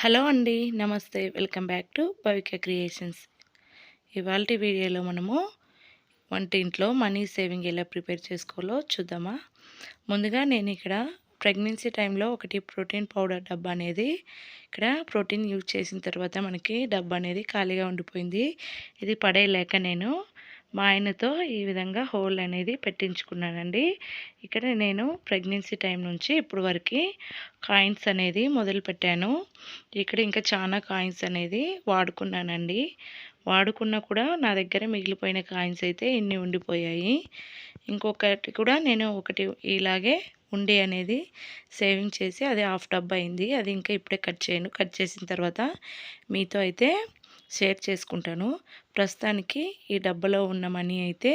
Hello అండి నమస్తే. Welcome back to Pavika creations. ఇవాళ వీడియోలో మనము వంటింట్లో మనీ సేవింగ్ ఎలా ప్రిపేర్ చేసుకోవాలో చూద్దామా? ముందుగా నేను ఇక్కడ ప్రెగ్నెన్సీ టైంలో ఒకటి ప్రోటీన్ పౌడర్ డబ్బా అనేది ఇక్కడ ప్రోటీన్ యూజ్ చేసిన తర్వాత మనకి డబ్బా అనేది ఖాళీగా ఉండిపోయింది. ఇది పడేయలేక నేను మా ఆయనతో ఈ విధంగా హోల్ అనేది పెట్టించుకున్నానండి. ఇక్కడ నేను ప్రెగ్నెన్సీ టైం నుంచి ఇప్పుడు వరకు కాయిన్స్ అనేది మొదలు పెట్టాను. ఇక్కడ ఇంకా చాలా కాయిన్స్ అనేది వాడుకున్నానండి. వాడుకున్నా కూడా నా దగ్గర మిగిలిపోయిన కాయిన్స్ అయితే ఇన్ని ఉండిపోయాయి. ఇంకొకటి కూడా నేను ఒకటి ఇలాగే ఉండి అనేది సేవింగ్ చేసి అది హాఫ్ డబ్బా అయింది. అది ఇంకా ఇప్పుడే కట్ చేయను. కట్ చేసిన తర్వాత మీతో అయితే షేర్ చేసుకుంటాను. ప్రస్తుతానికి ఈ డబ్బాలో ఉన్న మనీ అయితే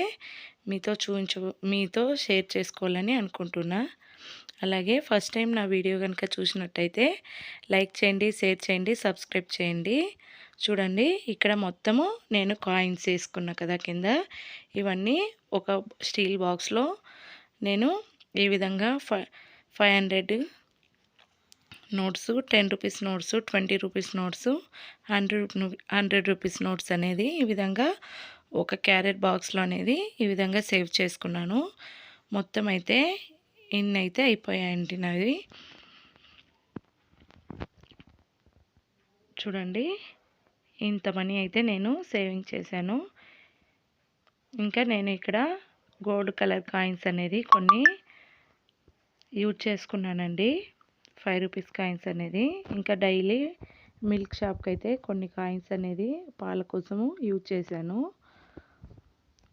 మీతో చూపించ మీతో షేర్ చేసుకోవాలని అనుకుంటున్నా. అలాగే ఫస్ట్ టైం నా వీడియో కనుక చూసినట్టయితే లైక్ చేయండి షేర్ చేయండి సబ్స్క్రైబ్ చేయండి. చూడండి ఇక్కడ మొత్తము నేను కాయిన్స్ వేసుకున్నా కదా కింద. ఇవన్నీ ఒక స్టీల్ బాక్స్లో నేను ఈ విధంగా five five hundred notes ten rupees notes twenty rupees notes hundred hundred rupees notes అనేది ఈ విధంగా ఒక క్యారెట్ బాక్స్లో అనేది ఈ విధంగా సేవ్ చేసుకున్నాను. మొత్తం అయితే ఇన్ని అయితే అయిపోయాయండి నాది చూడండి ఇంత మనీ అయితే నేను సేవింగ్ చేశాను. ఇంకా నేను ఇక్కడ గోల్డ్ కలర్ కాయిన్స్ అనేది కొన్ని యూజ్ చేసుకున్నానండి. ఫైవ్ రూపీస్ కాయిన్స్ అనేది. ఇంకా డైలీ మిల్క్ షాప్కి అయితే కొన్ని కాయిన్స్ అనేది పాల కోసము యూజ్ చేశాను.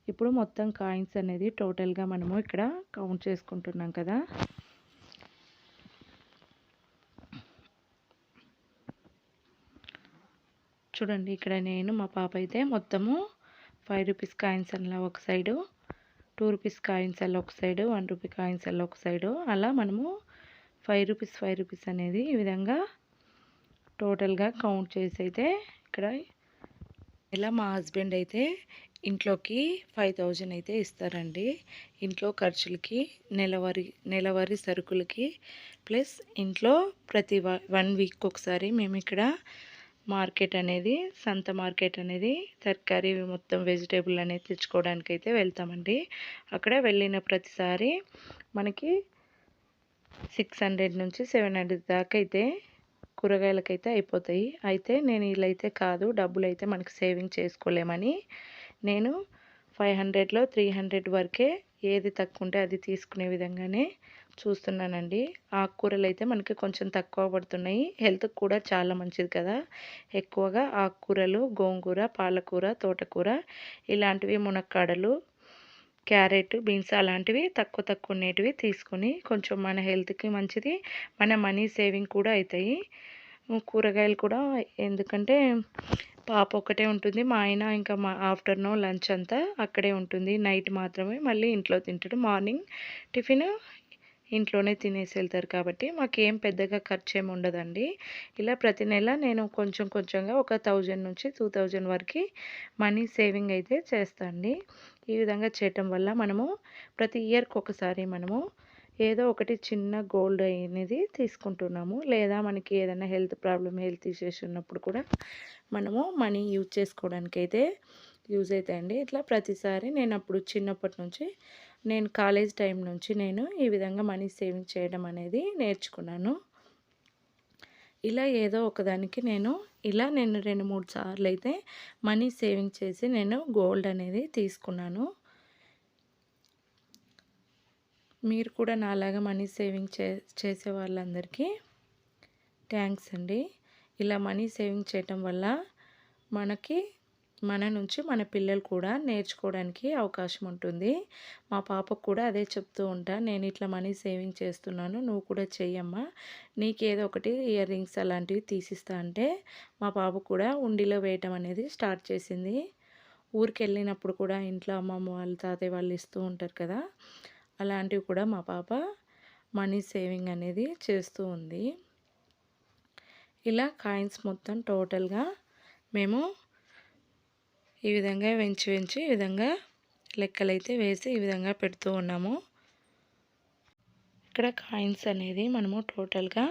ఇప్పుడు మొత్తం కాయిన్స్ అనేది టోటల్గా మనము ఇక్కడ కౌంట్ చేసుకుంటున్నాం కదా. చూడండి ఇక్కడ నేను మా పాప అయితే మొత్తము ఫైవ్ రూపీస్ కాయిన్స్ అలా ఒక సైడు టూ రూపీస్ కాయిన్స్ అలా ఒక సైడు వన్ రూపీ కాయిన్స్ అలా ఒక సైడు అలా మనము ఫైవ్ రూపీస్ ఫైవ్ రూపీస్ అనేది ఈ విధంగా టోటల్గా కౌంట్ చేసి అయితే ఇక్కడ ఇలా మా హస్బెండ్ అయితే ఇంట్లోకి ఫైవ్ థౌజండ్ అయితే ఇస్తారండి. ఇంట్లో ఖర్చులకి నెలవారి నెలవారీ సరుకులకి ప్లస్ ఇంట్లో ప్రతి వన్ వీక్ ఒకసారి మేము ఇక్కడ మార్కెట్ అనేది సంత మార్కెట్ అనేది తరకారీ మొత్తం వెజిటేబుల్ అనేది తెచ్చుకోవడానికి అయితే వెళ్తామండి. అక్కడ వెళ్ళిన ప్రతిసారి మనకి సిక్స్ హండ్రెడ్ నుంచి సెవెన్ హండ్రెడ్ దాకా అయితే కూరగాయలకైతే అయిపోతాయి. అయితే నేను వీళ్ళైతే కాదు డబ్బులు అయితే మనకి సేవింగ్ చేసుకోలేమని నేను ఫైవ్ హండ్రెడ్లో త్రీ హండ్రెడ్ వరకే ఏది తక్కువ ఉంటే అది తీసుకునే విధంగానే చూస్తున్నానండి. ఆకుకూరలు అయితే మనకి కొంచెం తక్కువ పడుతున్నాయి. హెల్త్కి కూడా చాలా మంచిది కదా. ఎక్కువగా ఆకుకూరలు గోంగూర పాలకూర తోటకూర ఇలాంటివి మునక్కాడలు క్యారెట్ బీన్స్ అలాంటివి తక్కువ తక్కువ ఉండేటివి తీసుకొని కొంచెం మన హెల్త్కి మంచిది మన మనీ సేవింగ్ కూడా అవుతాయి కూరగాయలు కూడా ఎందుకంటే పాప ఒకటే ఉంటుంది మా ఆయన ఇంకా మా ఆఫ్టర్నూన్ లంచ్ అంతా అక్కడే ఉంటుంది నైట్ మాత్రమే మళ్ళీ ఇంట్లో తింటాడు. మార్నింగ్ టిఫిన్ ఇంట్లోనే తినేసి వెళ్తారు కాబట్టి మాకేం పెద్దగా ఖర్చు ఏమి ఉండదండి. ఇలా ప్రతి నెల నేను కొంచెం కొంచెంగా ఒక థౌజండ్ నుంచి టూ థౌజండ్ వరకు మనీ సేవింగ్ అయితే చేస్తాండి. ఈ విధంగా చేయటం వల్ల మనము ప్రతి ఇయర్కి ఒకసారి మనము ఏదో ఒకటి చిన్న గోల్డ్ అనేది తీసుకుంటున్నాము. లేదా మనకి ఏదైనా హెల్త్ ప్రాబ్లం హెల్త్ ఇష్యూస్ ఉన్నప్పుడు కూడా మనము మనీ యూజ్ చేసుకోవడానికి అయితే యూజ్ అవుతాయండి. ఇట్లా ప్రతిసారి నేను అప్పుడు చిన్నప్పటి నుంచి నేను కాలేజ్ టైం నుంచి నేను ఈ విధంగా మనీ సేవింగ్ చేయడం అనేది నేర్చుకున్నాను. ఇలా ఏదో ఒకదానికి నేను ఇలా నేను రెండు మూడు సార్లు అయితే మనీ సేవింగ్ చేసి నేను గోల్డ్ అనేది తీసుకున్నాను. మీరు కూడా నాలాగా మనీ సేవింగ్ చే చేసే వాళ్ళందరికీ థ్యాంక్స్ అండి. ఇలా మనీ సేవింగ్ చేయటం వల్ల మనకి మన నుంచి మన పిల్లలు కూడా నేర్చుకోవడానికి అవకాశం ఉంటుంది. మా పాపకు కూడా అదే చెప్తూ ఉంటా నేను ఇట్లా మనీ సేవింగ్ చేస్తున్నాను నువ్వు కూడా చెయ్యమ్మా. నీకేదో ఒకటి ఇయర్ రింగ్స్ అలాంటివి తీసిస్తా అంటే మా పాప కూడా ఉండిలో వేయటం అనేది స్టార్ట్ చేసింది. ఊరికి వెళ్ళినప్పుడు కూడా ఇంట్లో అమ్మమ్మ వాళ్ళు తాతయ్య వాళ్ళు ఇస్తూ ఉంటారు కదా అలాంటివి కూడా మా పాప మనీ సేవింగ్ అనేది చేస్తూ ఉంది. ఇలా కాయిన్స్ మొత్తం టోటల్గా మేము ఈ విధంగా వెంచి వెంచి ఈ విధంగా లెక్కలైతే వేసి ఈ విధంగా పెడుతూ ఉన్నాము. ఇక్కడ కాయిన్స్ అనేది మనము టోటల్గా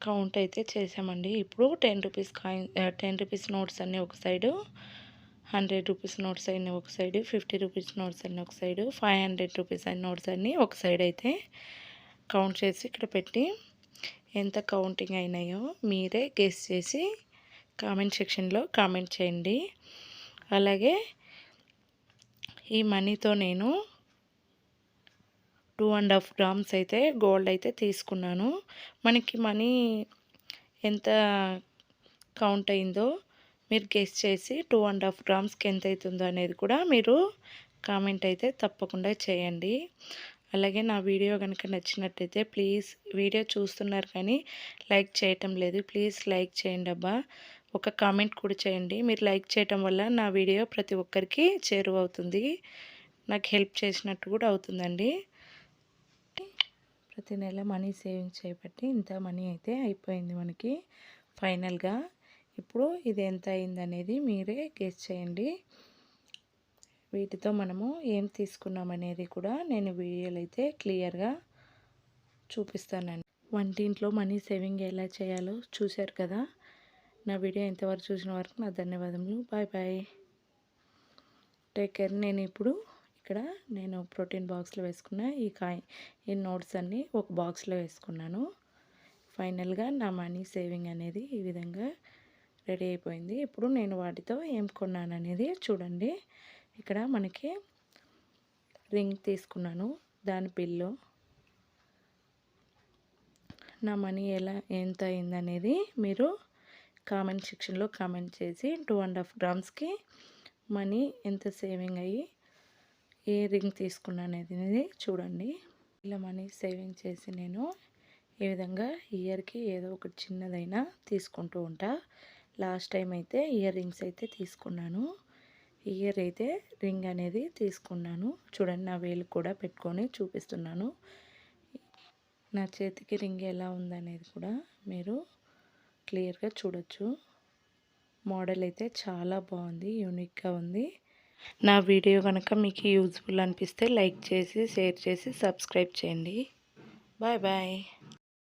కౌంట్ అయితే చేసామండి. ఇప్పుడు ten rupees coin ten rupees notes అన్నీ ఒక సైడు హండ్రెడ్ రూపీస్ నోట్స్ అన్నీ ఒక సైడు ఫిఫ్టీ రూపీస్ నోట్స్ అన్నీ ఒక సైడు ఫైవ్ హండ్రెడ్ రూపీస్ అన్ని నోట్స్ అన్నీ ఒక సైడ్ అయితే కౌంట్ చేసి ఇక్కడ పెట్టి ఎంత కౌంటింగ్ అయినాయో మీరే గెస్ చేసి కామెంట్ సెక్షన్లో కామెంట్ చేయండి. అలాగే ఈ మనీతో నేను టూ అండ్ హాఫ్ గ్రామ్స్ అయితే గోల్డ్ అయితే తీసుకున్నాను. మనకి మనీ ఎంత కౌంట్ అయిందో మీరు గెస్ చేసి టూ అండ్ హాఫ్ గ్రామ్స్కి ఎంత అవుతుందో అనేది కూడా మీరు కామెంట్ అయితే తప్పకుండా చేయండి. అలాగే నా వీడియో కనుక నచ్చినట్టయితే ప్లీజ్ వీడియో చూస్తున్నారు కానీ లైక్ చేయటం లేదు. ప్లీజ్ లైక్ చేయండి అబ్బా. ఒక కామెంట్ కూడా చేయండి. మీరు లైక్ చేయటం వల్ల నా వీడియో ప్రతి ఒక్కరికి చేరువవుతుంది. నాకు హెల్ప్ చేసినట్టు కూడా అవుతుందండి. ప్రతి నెల మనీ సేవింగ్ చేయబట్టి ఇంత మనీ అయితే అయిపోయింది మనకి ఫైనల్గా ఇప్పుడు ఇది ఎంత అయిందనేది మీరే గెస్ చేయండి. వీటితో మనము ఏం తీసుకున్నామనేది కూడా నేను వీడియోలు అయితే క్లియర్గా చూపిస్తానండి. వంటింట్లో మనీ సేవింగ్ ఎలా చేయాలో చూశారు కదా? నా వీడియో ఎంతవరకు చూసిన వరకు నా ధన్యవాదములు. Bye bye. టేక్ కేర్ నేను ఇప్పుడు ఇక్కడ నేను ప్రోటీన్ బాక్స్లో వేసుకున్న ఈ కాయ ఈ నోట్స్ అన్నీ ఒక బాక్స్లో వేసుకున్నాను. ఫైనల్గా నా మనీ సేవింగ్ అనేది ఈ విధంగా రెడీ అయిపోయింది. ఇప్పుడు నేను వాటితో ఏం కొన్నాను అనేది చూడండి. ఇక్కడ మనకి రింగ్ తీసుకున్నాను. దాని బిల్లు నా మనీ ఎలా ఎంత అయిందనేది మీరు కామెంట్ సెక్షన్లో కామెంట్ చేసి టూ అండ్ హాఫ్ గ్రామ్స్కి మనీ ఎంత సేవింగ్ అయ్యి ఏ రింగ్ తీసుకున్నాను అనేది చూడండి. ఇలా మనీ సేవింగ్ చేసి నేను ఈ విధంగా ఇయర్కి ఏదో ఒకటి చిన్నదైనా తీసుకుంటూ ఉంటా. లాస్ట్ టైం అయితే ఇయర్ రింగ్స్ అయితే తీసుకున్నాను. ఇయర్ అయితే రింగ్ అనేది తీసుకున్నాను. చూడండి నా వేలు కూడా పెట్టుకొని చూపిస్తున్నాను. నా చేతికి రింగ్ ఎలా ఉందనేది కూడా మీరు క్లియర్గా చూడొచ్చు. మోడల్ అయితే చాలా బాగుంది యూనిక్గా ఉంది. నా వీడియో కనుక మీకు యూజ్ఫుల్ అనిపిస్తే లైక్ చేసి షేర్ చేసి సబ్స్క్రైబ్ చేయండి. Bye bye.